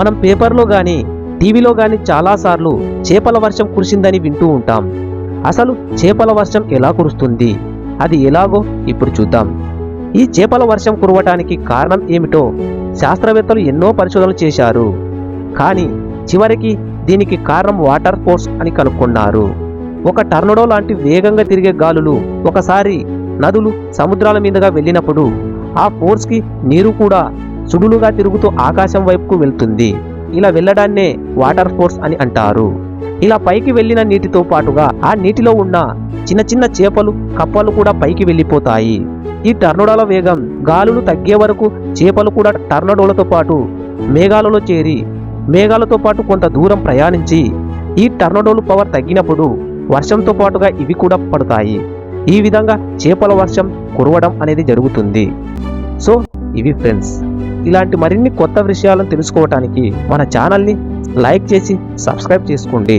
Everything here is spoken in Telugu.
మనం పేపర్లో కానీ టీవీలో కానీ చాలాసార్లు చేపల వర్షం కురిసిందని వింటూ ఉంటాం. అసలు చేపల వర్షం ఎలా కురుస్తుంది? అది ఎలాగో ఇప్పుడు చూద్దాం. ఈ చేపల వర్షం కురవటానికి కారణం ఏమిటో శాస్త్రవేత్తలు ఎన్నో పరిశోధనలు చేశారు. కానీ చివరికి దీనికి కారణం వాటర్ ఫోర్స్ అని కనుక్కున్నారు. ఒక టర్నడో లాంటి వేగంగా తిరిగే గాలులు ఒకసారి నదులు సముద్రాల మీదుగా వెళ్ళినప్పుడు ఆ ఫోర్స్కి నీరు కూడా సుడులుగా తిరుగుతూ ఆకాశం వైపుకు వెళ్తుంది. ఇలా వెళ్ళడాన్నే వాటర్ ఫోర్స్ అని అంటారు. ఇలా పైకి వెళ్ళిన నీటితో పాటుగా ఆ నీటిలో ఉన్న చిన్న చిన్న చేపలు కప్పలు కూడా పైకి వెళ్ళిపోతాయి. ఈ టర్నడోల వేగం గాలులు తగ్గే వరకు చేపలు కూడా టర్నడోలతో పాటు మేఘాలలో చేరి మేఘాలతో పాటు కొంత దూరం ప్రయాణించి ఈ టర్నడోలు పవర్ తగ్గినప్పుడు వర్షంతో పాటుగా ఇవి కూడా పడతాయి. ఈ విధంగా చేపల వర్షం కురవడం అనేది జరుగుతుంది. సో ఇవి ఫ్రెండ్స్ ఇలాంటి మరిన్ని కొత్త విషయాలను తెలుసుకోవటానికి మన ఛానల్ని లైక్ చేసి సబ్స్క్రైబ్ చేసుకోండి.